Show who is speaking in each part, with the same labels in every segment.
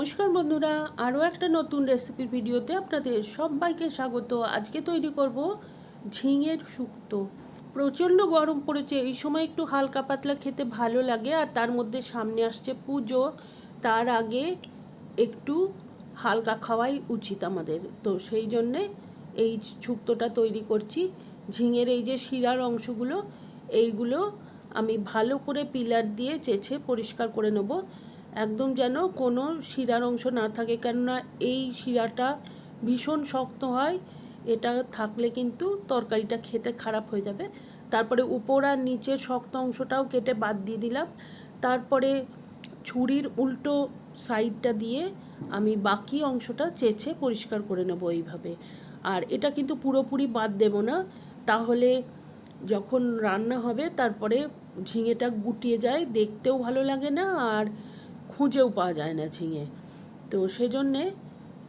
Speaker 1: নমস্কার বন্ধুরা, আরও একটা নতুন রেসিপির ভিডিওতে আপনাদের সবাইকে স্বাগত। আজকে তৈরি করব ঝিঙের শুক্তো। প্রচণ্ড গরম পড়েছে, এই সময় একটু হালকা পাতলা খেতে ভালো লাগে আর তার মধ্যে সামনে আসছে পুজো। তার আগে একটু হালকা খাওয়াই উচিত আমাদের। তো সেই জন্যে এই শুক্তোটা তৈরি করছি। ঝিঙের এই যে শিরার অংশগুলো, এইগুলো আমি ভালো করে পিলার দিয়ে চেছে পরিষ্কার করে নেব। একদম যেন কোনো শিরার অংশ না থাকে। কেননা এই শিরাটা ভীষণ শক্ত হয়, এটা থাকলে কিন্তু তরকারিটা খেতে খারাপ হয়ে যাবে। তারপরে উপর আর নিচের শক্ত অংশটাও কেটে বাদ দিয়ে দিলাম। তারপরে ছুরির উল্টো সাইডটা দিয়ে আমি বাকি অংশটা চেছে পরিষ্কার করে নেব এইভাবে। আর এটা কিন্তু পুরোপুরি বাদ দেব না। তাহলে যখন রান্না হবে, তারপরে ঝিঙেটা গুটিয়ে যায়, দেখতেও ভালো লাগে না। আর খুঁজেও পাওয়া যায় না ঝিঙে। তো সেজন্যে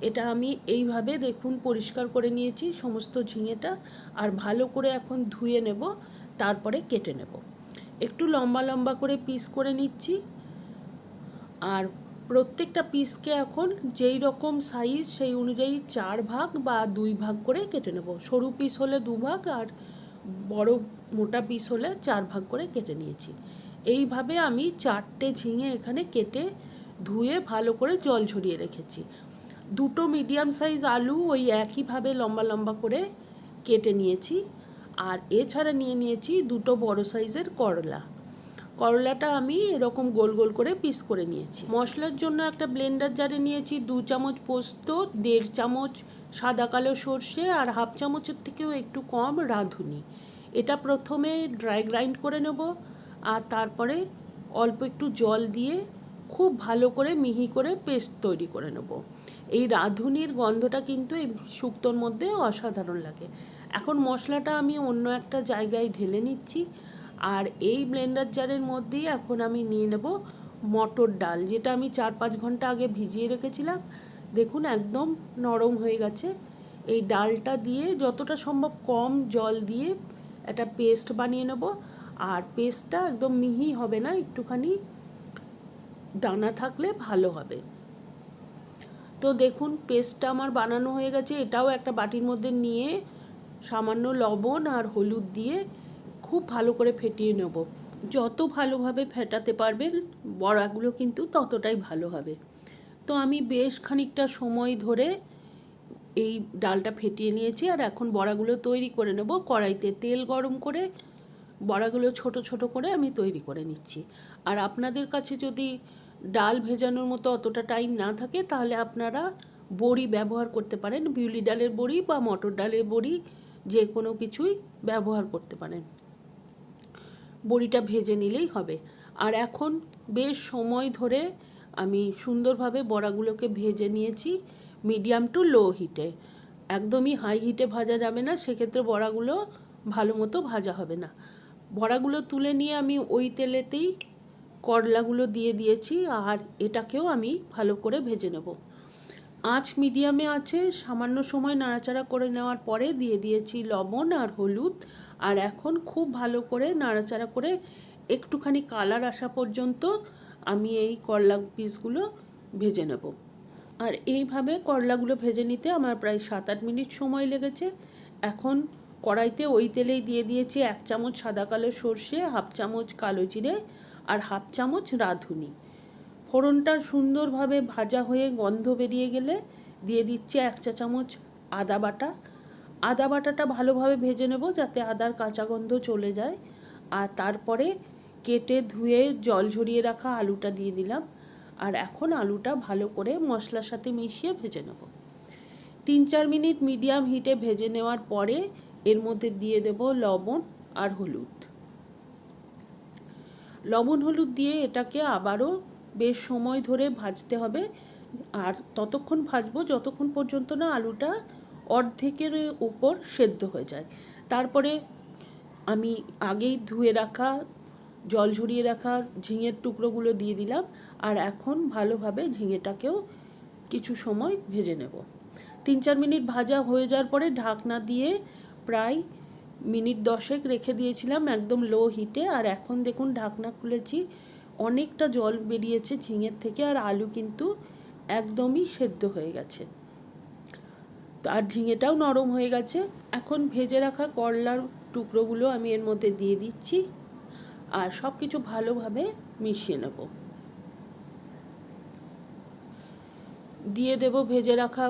Speaker 1: এটা আমি এইভাবে দেখুন পরিষ্কার করে নিয়েছি, সমস্ত ঝিঙেটা, আর ভালো করে এখন ধুয়ে নেব, তারপরে কেটে নেব। একটু লম্বা লম্বা করে পিস করে নিচ্ছি। আর প্রত্যেকটা পিসকে এখন যেই রকম সাইজ, সেই অনুযায়ী চার ভাগ বা দুই ভাগ করে কেটে নেব। সরু পিস হলে দু ভাগ আর বড় মোটা পিস হলে চার ভাগ করে কেটে নিয়েছি। এইভাবে আমি চারটে ঝিঙে এখানে কেটে ধুয়ে ভালো করে জল ঝরিয়ে রেখেছি। দুটো মিডিয়াম সাইজ আলু ওই একইভাবে লম্বা লম্বা করে কেটে নিয়েছি। আর এছাড়া নিয়ে নিয়েছি দুটো বড় সাইজের করলা। করলাটা আমি এরকম গোল গোল করে পিস করে নিয়েছি। মশলার জন্য একটা ব্লেন্ডার জারে নিয়েছি, দু চামচ পোস্ত, দেড় চামচ সাদা কালো সর্ষে আর হাফ চামচের থেকেও একটু কম রাঁধুনি। এটা প্রথমে ড্রাই গ্রাইন্ড করে নেব। আর তারপরে অল্প একটু জল দিয়ে খুব ভালো করে মিহি করে পেস্ট তৈরি করে নেব। এই রাঁধুনির গন্ধটা কিন্তু এই শুক্তোর মধ্যে অসাধারণ লাগে। এখন মশলাটা আমি অন্য একটা জায়গায় ঢেলে নিচ্ছি আর এই ব্লেন্ডার জারের মধ্যেই এখন আমি নিয়ে নেব মটর ডাল, যেটা আমি চার পাঁচ ঘণ্টা আগে ভিজিয়ে রেখেছিলাম। দেখুন একদম নরম হয়ে গেছে। এই ডালটা দিয়ে যতটা সম্ভব কম জল দিয়ে একটা পেস্ট বানিয়ে নেব। আর পেস্টটা একদম মিহি হবে না, একটুখানি দানা থাকলে ভালো হবে। তো দেখুন, পেস্টটা আমার বানানো হয়ে গেছে। এটাও একটা বাটির মধ্যে নিয়ে সামান্য লবণ আর হলুদ দিয়ে খুব ভালো করে ফেটিয়ে নেব। যত ভালোভাবে ফেটাতে পারবেন, বড়াগুলো কিন্তু ততটাই ভালো হবে। তো আমি বেশ খানিকটা সময় ধরে এই ডালটা ফেটিয়ে নিয়েছি আর এখন বড়াগুলো তৈরি করে নেব। কড়াইতে তেল গরম করে বড়াগুলো ছোট ছোট করে আমি তৈরি করে নিচ্ছি। আর আপনাদের কাছে যদি ডাল ভেজানোর মতো অতটা টাইম না থাকে, তাহলে আপনারা বড়ি ব্যবহার করতে পারেন। বিউলি ডালের বড়ি বা মটর ডালের বড়ি যে কোনো কিছুই ব্যবহার করতে পারেন। বড়িটা ভেজে নিলেই হবে। আর এখন বেশ সময় ধরে আমি সুন্দরভাবে বড়াগুলোকে ভেজে নিয়েছি মিডিয়াম টু লো হিটে একদমই হাই হিটে ভাজা যাবে না, সেক্ষেত্রে বড়াগুলো ভালো মতো ভাজা হবে না। বড়াগুলো তুলে নিয়ে আমি ওই তেলেতেই করলাগুলো দিয়ে দিয়েছি, আর এটাকেও আমি ভালো করে ভেজে নেব। আঁচ মিডিয়ামে আছে, সামান্য সময় নাড়াচাড়া করে নেওয়ার পরে দিয়ে দিয়েছি লবণ আর হলুদ, আর এখন খুব ভালো করে নাড়াচাড়া করে একটুখানি কালার আসা পর্যন্ত আমি এই করলা পিসগুলো ভেজে নেব। আর এইভাবে করলাগুলো ভেজে নিতে আমার প্রায় সাত আট মিনিট সময় লেগেছে। এখন কড়াইতে ওই তেলেই দিয়ে দিয়েছি এক চামচ সাদা কালো সর্ষে, হাফ চামচ কালো জিরে আর হাফ চামচ রাঁধুনি। ফোড়নটা সুন্দরভাবে ভাজা হয়ে গন্ধ বেরিয়ে গেলে দিয়ে দিচ্ছি এক চা চামচ আদা বাটা। আদা বাটাটা ভালোভাবে ভেজে নেব যাতে আদার কাঁচা গন্ধ চলে যায়। আর তারপরে কেটে ধুয়ে জল ঝরিয়ে রাখা আলুটা দিয়ে দিলাম। আর এখন আলুটা ভালো করে মশলার সাথে মিশিয়ে ভেজে নেব। তিন চার মিনিট মিডিয়াম হিটে ভেজে নেওয়ার পরে এর মধ্যে দিয়ে দেব লবণ আর হলুদ। লবণ হলুদ দিয়ে এটাকে আবারও বেশ সময় ধরে ভাজতে হবে। আর ততক্ষণ ভাজবো যতক্ষণ পর্যন্ত না আলুটা অর্ধেকের উপর সেদ্ধ হয়ে যায়। তারপরে আমি আগেই ধুয়ে রাখা, জল ঝরিয়ে রাখা ঝিঙের টুকরোগুলো দিয়ে দিলাম আর এখন ভালোভাবে ঝিঙেটাকেও কিছু সময় ভেজে নেব। তিন চার মিনিট ভাজা হয়ে যাওয়ার পরে ঢাকনা দিয়ে প্রায় মিনিট দশেক রেখে দিয়েছিলাম একদম লো হিটে আর এখন দেখুন ঢাকনা খুলেছি, অনেকটা জল বেরিয়েছে ঝিঙের থেকে আর আলু কিন্তু একদমই সেদ্ধ হয়ে গেছে। আর ঝিঙেটাও নরম হয়ে গেছে। এখন ভেজে রাখা করলার টুকরোগুলো আমি এর মধ্যে দিয়ে দিচ্ছি আর সব কিছু ভালোভাবে মিশিয়ে নেব। দিয়ে দেব ভেজে রাখা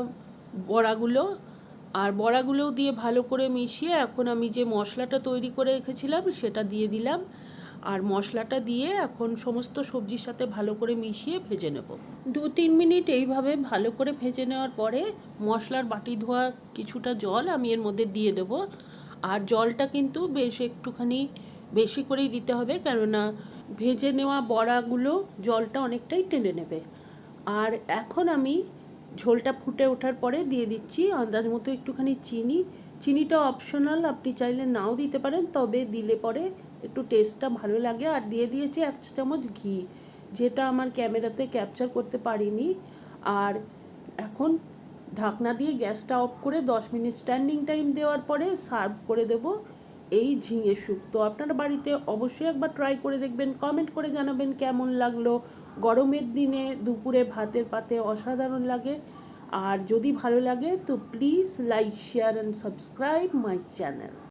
Speaker 1: বড়াগুলো। আর বড়াগুলোও দিয়ে ভালো করে মিশিয়ে এখন আমি যে মশলাটা তৈরি করে রেখেছিলাম সেটা দিয়ে দিলাম। আর মশলাটা দিয়ে এখন সমস্ত সবজির সাথে ভালো করে মিশিয়ে ভেজে নেব। দু তিন মিনিট এইভাবে ভালো করে ভেজে নেওয়ার পরে মশলার বাটি ধোয়া কিছুটা জল আমি এর মধ্যে দিয়ে দেব। আর জলটা কিন্তু বেশ একটুখানি বেশি করেই দিতে হবে কেননা ভেজে নেওয়া বড়াগুলো জলটা অনেকটাই টেনে নেবে। আর এখন আমি ঝোলটা ফুটে ওঠার পরে দিয়ে দিচ্ছি আন্দাজ মতো একটুখানি চিনি। চিনিটা অপশনাল আপনি চাইলে নাও দিতে পারেন, তবে দিলে পরে একটু টেস্টটা ভালো লাগে। আর দিয়ে দিয়েছি এক চামচ ঘি, যেটা আমার ক্যামেরাতে ক্যাপচার করতে পারিনি। আর এখন ঢাকনা দিয়ে গ্যাসটা অফ করে দশ মিনিট স্ট্যান্ডিং টাইম দেওয়ার পরে সার্ভ করে দেব। এই ঝিঙে শুক্তো আপনারা বাড়িতে অবশ্যই একবার ট্রাই করে দেখবেন কমেন্ট করে জানাবেন কেমন লাগল। গরমের দিনে দুপুরে ভাতের পাতে অসাধারণ লাগে। আর যদি ভালো লাগে, তো please like share and subscribe my channel